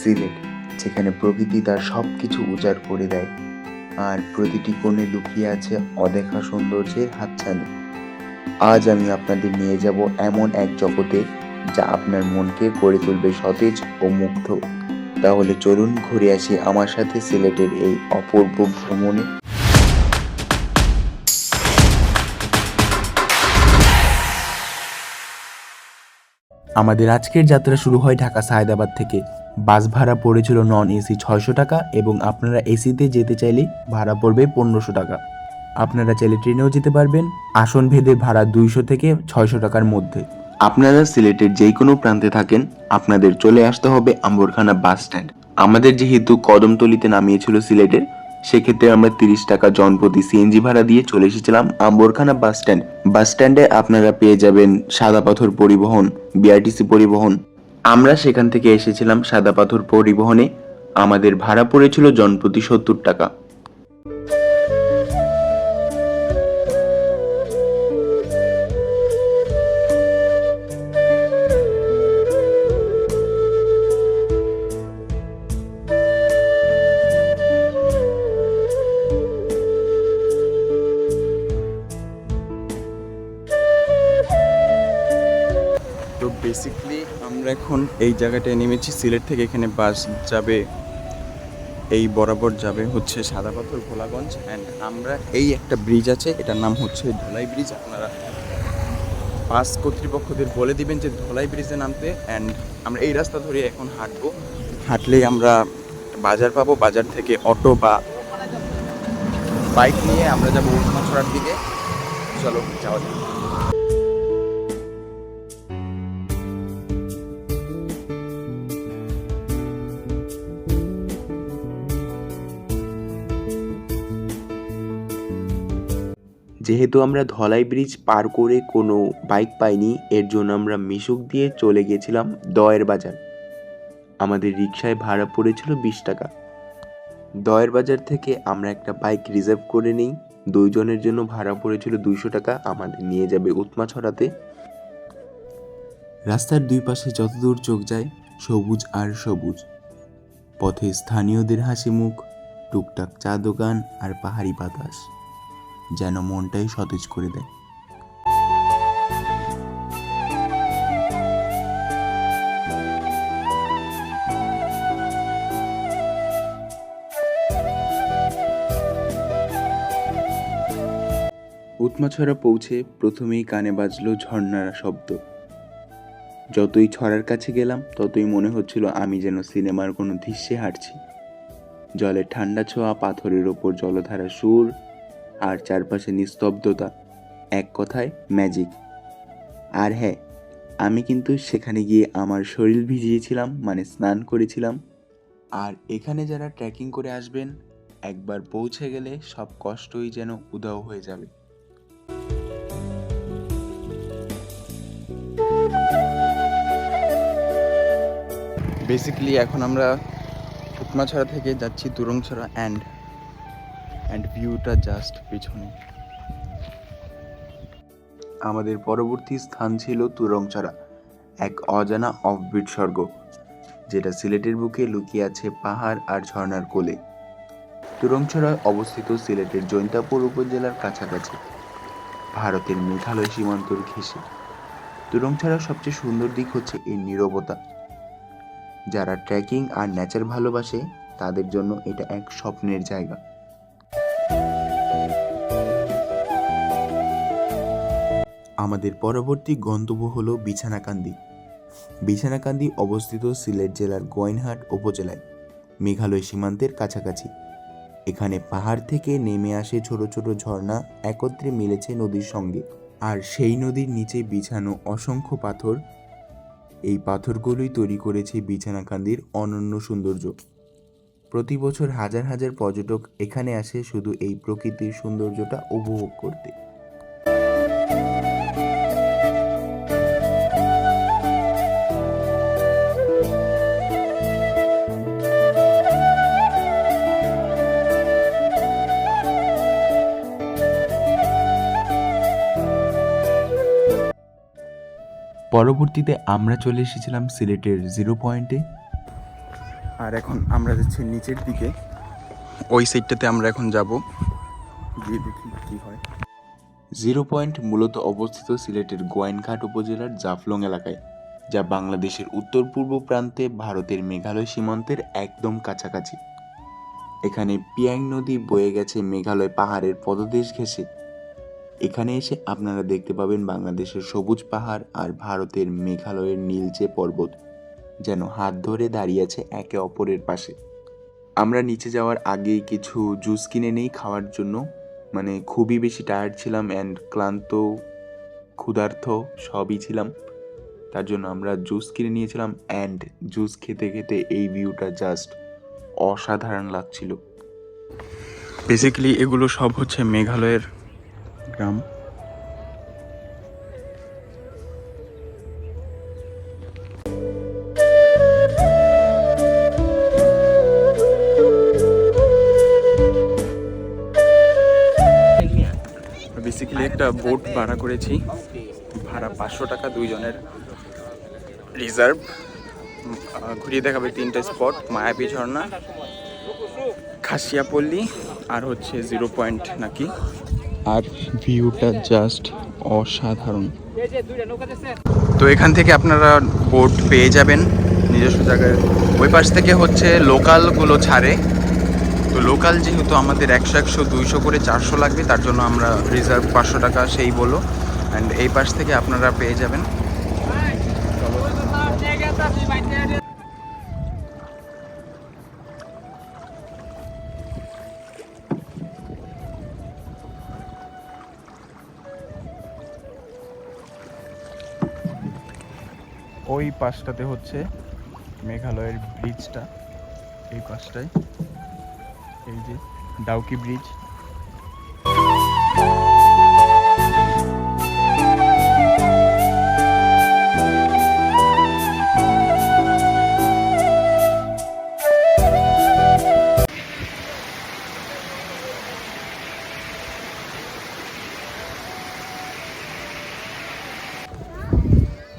সিলেট, যেখানে প্রকৃতি তার সব কিছু উজাড় করে দেয়। আর প্রতিটি কোণে লুকিয়ে আছে অদেখা সৌন্দর্যের হাতছানি। আজ আমি আপনাদের নিয়ে যাব এমন এক জগতে যা আপনার মনকে করে তুলবে সতেজ ও মুগ্ধ। তাহলে চলুন ঘুরে আসি আমার সাথে সিলেটের এই অপূর্ব ভ্রমণে। আমাদের আজকের যাত্রা শুরু হয় ঢাকা সায়দাবাদ থেকে। বাস ভাড়া পড়েছিল নন এসি ছয়শো টাকা এবং আপনারা এসিতে যেতে চাইলে ভাড়া পড়বে পনেরোশো টাকা। আপনারা চাইলে ট্রেনেও যেতে পারবেন, আসন ভেদে ভাড়া দুইশো থেকে ছয়শো টাকার মধ্যে। আপনারা সিলেটের যে কোনো প্রান্তে থাকেন, আপনাদের চলে আসতে হবে আম্বরখানা বাস স্ট্যান্ড। আমাদের যেহেতু কদমতলিতে নামিয়েছিল সিলেটের, সেক্ষেত্রে আমরা তিরিশ টাকা জনপ্রতি সিএনজি ভাড়া দিয়ে চলে এসেছিলাম আম্বরখানা বাস স্ট্যান্ড। বাস স্ট্যান্ডে আপনারা পেয়ে যাবেন সাদা পাথর পরিবহন বিআরটিসি পরিবহন আমরা সেখান থেকে এসেছিলাম সাদা পাথর পরিবহনে। আমাদের ভাড়া পড়েছিল জনপ্রতি সত্তর টাকা। আমরা এখন এই জায়গাটায় নেমেছি। সিলেট থেকে এখানে বাস যাবে, এই বরাবর যাবে হচ্ছে সাদা পাথর, ভোলাগঞ্জ অ্যান্ড আমরা এই একটা ব্রিজ আছে, এটার নাম হচ্ছে ধলাই ব্রিজ আপনারা বাস কর্তৃপক্ষদের বলে দিবেন যে ধলাই ব্রিজে নামতে অ্যান্ড আমরা এই রাস্তা ধরে এখন হাঁটবো। হাঁটলেই আমরা বাজার পাবো, বাজার থেকে অটো বা বাইক নিয়ে আমরা যাব উঠমাছড়ার দিকে। চলো, যাওয়া যাক। যেহেতু আমরা ধলাই ব্রিজ পার করে কোনো বাইক পাইনি, এর জন্য আমরা মিশুক দিয়ে চলে গেছিলাম দয়ের বাজার। আমাদের রিক্সায় ভাড়া পড়েছিল বিশ টাকা। দয়ের বাজার থেকে আমরা একটা বাইক রিজার্ভ করে নিই, দুইজনের জন্য ভাড়া পড়েছিল দুইশো টাকা, আমাদের নিয়ে যাবে উৎমা ছড়াতে। রাস্তার দুই পাশে যতদূর চোখ যায়, সবুজ আর সবুজ। পথে স্থানীয়দের হাসি মুখ টুকটাক চা দোকান আর পাহাড়ি বাতাস। যেন মনটাই সতেজ করে দেয়। উৎমাছড়া পৌঁছে প্রথমেই কানে বাজলো ঝর্ণার শব্দ। যতই ছড়ার কাছে গেলাম, ততই মনে হচ্ছিল আমি যেন সিনেমার কোনো দৃশ্যে হাঁটছি। জলের ঠান্ডা ছোঁয়া, পাথরের ওপর জলধারা সুর আর চারপাশে নিস্তব্ধতা। এক কথায় ম্যাজিক আর হ্যাঁ আমি কিন্তু সেখানে গিয়ে আমার শরীর ভিজিয়েছিলাম মানে স্নান করেছিলাম। আর এখানে যারা ট্রেকিং করে আসবেন, একবার পৌঁছে গেলে সব কষ্টই যেন উদাও হয়ে যাবে। বেসিক্যালি এখন আমরা উৎমাছড়া থেকে যাচ্ছি তুরংছড়া অ্যান্ড অ্যান্ড ভিউটা জাস্ট পিছনে। আমাদের পরবর্তী স্থান ছিল তুরংছড়া, এক অজানা অফবিট স্বর্গ, যেটা সিলেটের বুকে লুকিয়ে আছে পাহাড় আর ঝর্ণার কোলে। তুরংছড়ায় অবস্থিত সিলেটের জৈন্তাপুর উপজেলার কাছাকাছি, ভারতের মেঘালয় সীমান্তর ঘেঁষে। তুরংছড়ার সবচেয়ে সুন্দর দিক হচ্ছে এর নীরবতা। যারা ট্রেকিং আর নেচার ভালোবাসে, তাদের জন্য এটা এক স্বপ্নের জায়গা। আমাদের পরবর্তী গন্তব্য হলো বিছানাকান্দি। বিছানাকান্দি অবস্থিত সিলেট জেলার গোয়াইনহাট উপজেলায়, মেঘালয় সীমান্তের কাছাকাছি। এখানে পাহাড় থেকে নেমে আসে ছোট ছোট ঝর্ণা, একত্রে মিলেছে নদীর সঙ্গে। আর সেই নদীর নিচে বিছানো অসংখ্য পাথর। এই পাথরগুলোই তৈরি করেছে বিছানাকান্দির অনন্য সৌন্দর্য। প্রতি বছর হাজার হাজার পর্যটক এখানে আসে শুধু এই প্রকৃতির সৌন্দর্যটা উপভোগ করতে। পরবর্তীতে আমরা চলে এসেছিলাম সিলেটের জিরো পয়েন্টে। আর এখন আমরা যাচ্ছি নিচের দিকে। ওই সাইডটাতে আমরা এখন যাব। গিয়ে দেখি কি হয়। জিরো পয়েন্ট মূলত অবস্থিত সিলেটের গোয়াইনঘাট উপজেলার জাফলং এলাকায় যা বাংলাদেশের উত্তর পূর্ব প্রান্তে ভারতের মেঘালয় সীমান্তের একদম কাছাকাছি। এখানে পিয়াং নদী বয়ে গেছে মেঘালয় পাহাড়ের পদদেশ ঘেঁষে। এখানে এসে আপনারা দেখতে পাবেন বাংলাদেশের সবুজ পাহাড় আর ভারতের মেঘালয়ের নীলচে পর্বত। যেন হাত ধরে দাঁড়িয়ে আছে একে অপরের পাশে। আমরা নিচে যাওয়ার আগেই কিছু জুস কিনে নেই খাওয়ার জন্য। মানে খুবই বেশি টায়ার্ড ছিলাম অ্যান্ড ক্লান্ত, ক্ষুধার্ত সবই ছিলাম। তার জন্য আমরা জুস কিনে নিয়েছিলাম অ্যান্ড জুস খেতে খেতে এই ভিউটা জাস্ট অসাধারণ লাগছিল। বেসিক্যালি এগুলো সব হচ্ছে মেঘালয়ের গ্রাম। বেসিক্যালি একটা বোট ভাড়া করেছি। ভাড়া পাঁচশো টাকা দুইজনের রিজার্ভ ঘুরিয়ে দেখাবে তিনটে স্পট মায়াবী ঝর্ণা খাসিয়াপল্লী আর হচ্ছে জিরো পয়েন্ট নাকি। আর ভিউটা জাস্ট অসাধারণ। তো এখান থেকে আপনারা বোট পেয়ে যাবেন। নিজস্ব জায়গায়। ওই পাশ থেকে হচ্ছে লোকালগুলো ছাড়ে। তো লোকাল যেহেতু আমাদের একশো একশো, দুইশো করে চারশো লাগবে, তার জন্য আমরা রিজার্ভ পাঁচশো টাকা সেই বলো। অ্যান্ড এই পাশ থেকে আপনারা পেয়ে যাবেন। ওই পাশটাতে হচ্ছে মেঘালয়ের ব্রিজটা এই পাশটায়। এই যে ডাউকি ব্রিজ।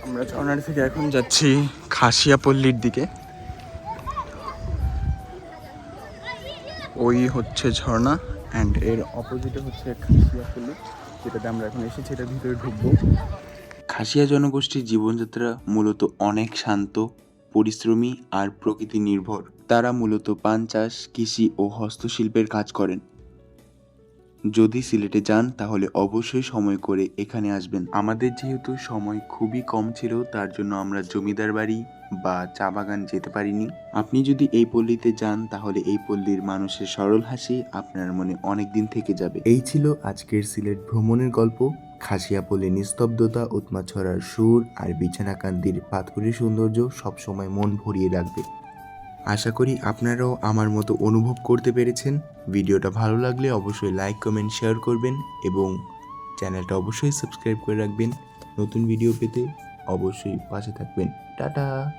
আমরা ঝর্ণার থেকে এখন যাচ্ছি খাসিয়াপল্লির দিকে। ওই হচ্ছে ঝর্ণা অ্যান্ড এর অপোজিটে হচ্ছে খাসিয়াপল্লি যেটাতে আমরা এখন এসেছি, এটার ভিতরে ঢুকবো। খাসিয়া জনগোষ্ঠীর জীবনযাত্রা মূলত অনেক শান্ত, পরিশ্রমী আর প্রকৃতি নির্ভর। তারা মূলত পান চাষ, কৃষি ও হস্তশিল্পের কাজ করেন। যদি সিলেটে যান, তাহলে অবশ্যই সময় করে এখানে আসবেন। আমাদের যেহেতু সময় খুবই কম ছিল, তার জন্য আমরা জমিদার বাড়ি বা চা বাগান যেতে পারিনি। আপনি যদি এই পল্লীতে যান, তাহলে এই পল্লীর মানুষের সরল হাসি আপনার মনে অনেক দিন থেকে যাবে। এই ছিল আজকের সিলেট ভ্রমণের গল্প। খাসিয়া খাসিয়াপল্লী নিস্তব্ধতা, উৎমাছড়ার সুর আর বিছানাকান্দির পাথরের সৌন্দর্য সবসময় মন ভরিয়ে রাখবে। আশা করি আপনারাও আমার মতো অনুভব করতে পেরেছেন। ভিডিওটা ভালো লাগলে অবশ্যই লাইক, কমেন্ট, শেয়ার করবেন এবং চ্যানেলটা অবশ্যই সাবস্ক্রাইব করে রাখবেন। নতুন ভিডিও পেতে অবশ্যই পাশে থাকবেন। টাটা!